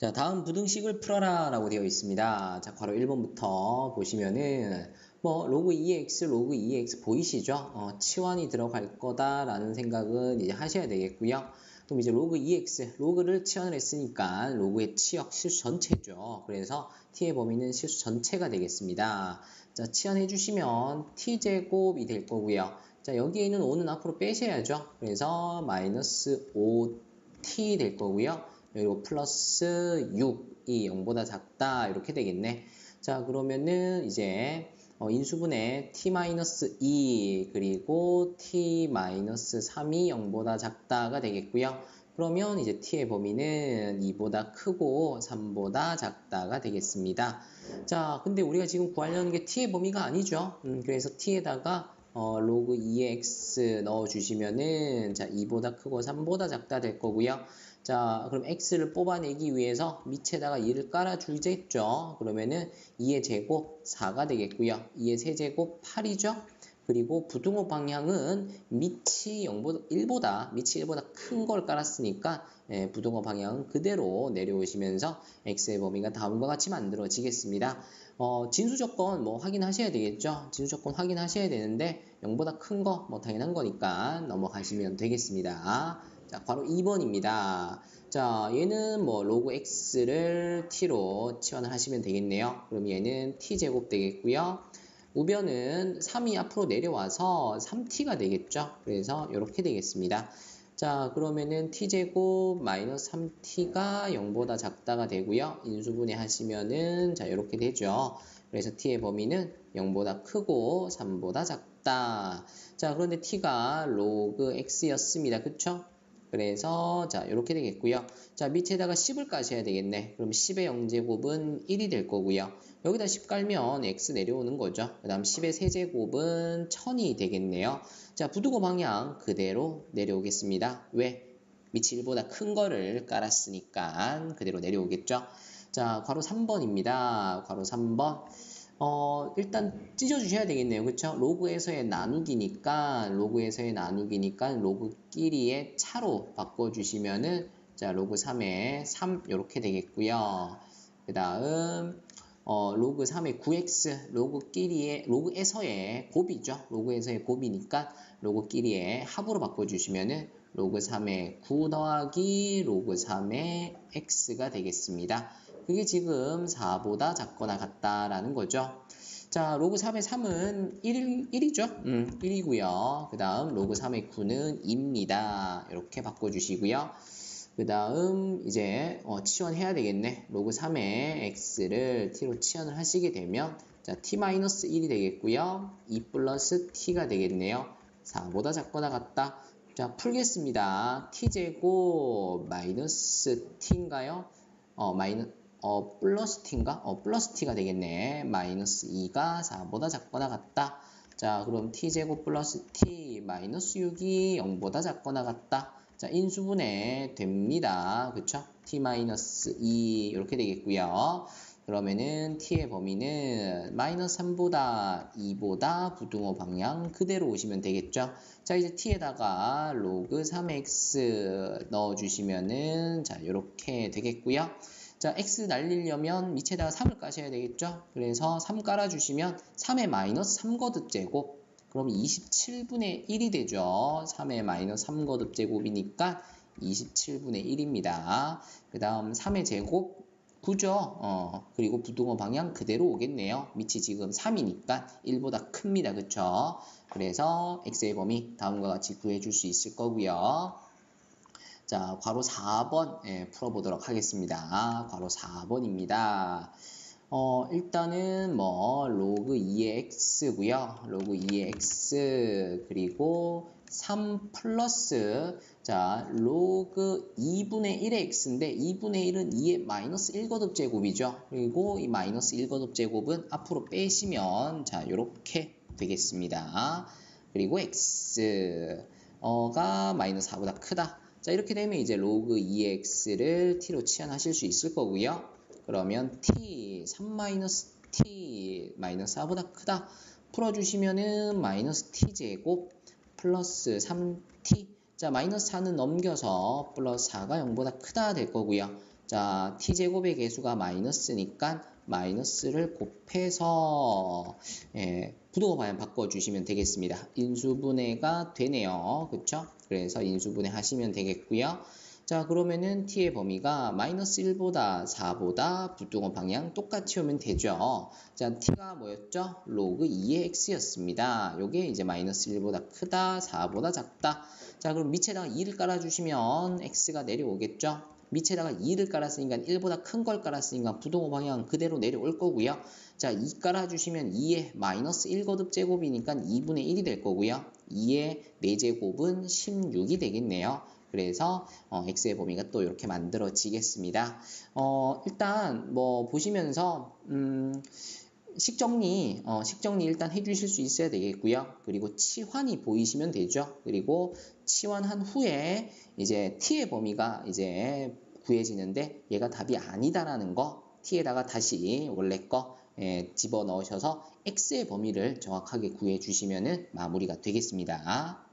자, 다음 부등식을 풀어라 라고 되어 있습니다. 자, 바로 1번부터 보시면은 뭐 로그 2x, 로그 2x 보이시죠? 어, 치환이 들어갈 거다라는 생각은 이제 하셔야 되겠고요. 그럼 이제 로그 2x, 로그를 치환을 했으니까 로그의 치역 실수 전체죠. 그래서 t의 범위는 실수 전체가 되겠습니다. 자, 치환해 주시면 t제곱이 될 거고요. 자, 여기에 있는 5는 앞으로 빼셔야죠. 그래서 마이너스 5t 될 거고요. 그리고 플러스 6이 0보다 작다 이렇게 되겠네. 자 그러면은 이제 어, 인수분해 t-2 그리고 t-3이 0보다 작다가 되겠고요. 그러면 이제 t의 범위는 2보다 크고 3보다 작다가 되겠습니다. 자 근데 우리가 지금 구하려는 게 t의 범위가 아니죠. 음, 그래서 t에다가 어, 로그 2x 넣어주시면은 자 2보다 크고 3보다 작다 될 거고요. 자, 그럼 x를 뽑아내기 위해서 밑에다가 2를 깔아주겠죠. 그러면은 2의 제곱 4가 되겠고요. 2의 세제곱 8이죠. 그리고 부등호 방향은 밑이 0보다 1보다 밑이 1보다 큰 걸 깔았으니까 예, 부등호 방향은 그대로 내려오시면서 x의 범위가 다음과 같이 만들어지겠습니다. 어, 진수 조건 뭐 확인하셔야 되겠죠. 진수 조건 확인하셔야 되는데 0보다 큰 거 뭐 당연한 거니까 넘어가시면 되겠습니다. 자, 바로 2번입니다. 자, 얘는 뭐 로그 x를 t로 치환을 하시면 되겠네요. 그럼 얘는 t제곱 되겠고요. 우변은 3이 앞으로 내려와서 3t가 되겠죠. 그래서 이렇게 되겠습니다. 자, 그러면은 t제곱 마이너스 3t가 0보다 작다가 되고요. 인수분해 하시면은 자, 이렇게 되죠. 그래서 t의 범위는 0보다 크고 3보다 작다. 자, 그런데 t가 로그 x였습니다. 그쵸? 그래서 자 이렇게 되겠고요. 자 밑에다가 10을 까셔야 되겠네. 그럼 10의 0제곱은 1이 될 거고요. 여기다 10 깔면 x 내려오는 거죠. 그 다음 10의 세제곱은 1000이 되겠네요. 자 부두고 방향 그대로 내려오겠습니다. 왜? 밑이 1보다 큰 거를 깔았으니까 그대로 내려오겠죠. 자 괄호 3번입니다. 괄호 3번 어, 일단 찢어주셔야 되겠네요. 그쵸? 로그에서의 나누기니까, 로그에서의 나누기니까, 로그끼리의 차로 바꿔주시면은, 자, 로그 3에 3, 이렇게 되겠고요. 그 다음, 어, 로그 3의 9x, 로그끼리의, 로그에서의 곱이죠. 로그에서의 곱이니까, 로그끼리의 합으로 바꿔주시면은, 로그 3의 9 더하기 로그 3의 x가 되겠습니다. 그게 지금 4보다 작거나 같다라는 거죠. 자, 로그 3의 3은 1, 1이죠? 음, 1이고요. 그 다음 로그 3의 9는 2입니다. 이렇게 바꿔주시고요. 그 다음 이제 어, 치환해야 되겠네. 로그 3의 x를 t로 치환을 하시게 되면 자, t-1이 되겠고요. 2 플러스 t가 되겠네요. 4보다 작거나 같다. 자, 풀겠습니다. t제곱 마이너스 t인가요? 어, 마이너스 어, 플러스 t인가? 어, 플러스 t가 되겠네. 마이너스 2가 4보다 작거나 같다. 자, 그럼 t제곱 플러스 t 마이너스 6이 0보다 작거나 같다. 자, 인수분해 됩니다. 그쵸? t 마이너스 2 이렇게 되겠고요. 그러면은 t의 범위는 마이너스 3보다 2보다 부등호 방향 그대로 오시면 되겠죠. 자 이제 t에다가 로그 3x 넣어주시면은 자 이렇게 되겠고요. 자, x 날리려면 밑에다가 3을 까셔야 되겠죠? 그래서 3 깔아주시면 3의 마이너스 3거듭 제곱 그럼 27분의 1이 되죠. 3의 마이너스 3거듭 제곱이니까 27분의 1입니다. 그 다음 3의 제곱 9죠. 어, 그리고 부등호 방향 그대로 오겠네요. 밑이 지금 3이니까 1보다 큽니다. 그쵸? 그래서 x의 범위 다음과 같이 구해줄 수 있을 거고요. 자, 괄호 4번 예, 풀어보도록 하겠습니다. 괄호 4번입니다. 어, 일단은 뭐 로그 2의 x고요. 로그 2의 x 그리고 3 플러스 자 로그 2분의 1의 x인데 2분의 1은 2의 마이너스 1거듭 제곱이죠. 그리고 이 마이너스 1거듭 제곱은 앞으로 빼시면 자 이렇게 되겠습니다. 그리고 x가 마이너스 4보다 크다. 자 이렇게 되면 이제 로그 2x를 t로 치환하실 수 있을 거고요. 그러면 t 3-t 마이너스 4보다 크다 풀어주시면은 마이너스 t제곱 플러스 3t 자 마이너스 4는 넘겨서 플러스 4가 0보다 크다 될 거고요. 자, t제곱의 개수가 마이너스니까 마이너스를 곱해서 예, 부동호 방향 바꿔주시면 되겠습니다. 인수분해가 되네요. 그쵸? 그래서 인수분해 하시면 되겠고요. 자 그러면은 t의 범위가 마이너스 1보다 4보다 부동호 방향 똑같이 오면 되죠. 자 t가 뭐였죠? 로그 2의 x였습니다. 요게 이제 마이너스 1보다 크다 4보다 작다. 자 그럼 밑에다가 2를 깔아주시면 x가 내려오겠죠. 밑에다가 2를 깔았으니까 1보다 큰 걸 깔았으니까 부동호 방향 그대로 내려올 거고요. 자, 2 깔아주시면 2의 마이너스 1거듭 제곱이니까 2분의 1이 될 거고요. 2의 4제곱은 16이 되겠네요. 그래서 어, x의 범위가 또 이렇게 만들어지겠습니다. 어, 일단 뭐 보시면서 음, 식정리, 어, 식정리 일단 해주실 수 있어야 되겠고요. 그리고 치환이 보이시면 되죠. 그리고 치환한 후에 이제 t의 범위가 이제 구해지는데 얘가 답이 아니다라는 거 t에다가 다시 원래 거 예, 집어 넣으셔서 x의 범위를 정확하게 구해 주시면 마무리가 되겠습니다.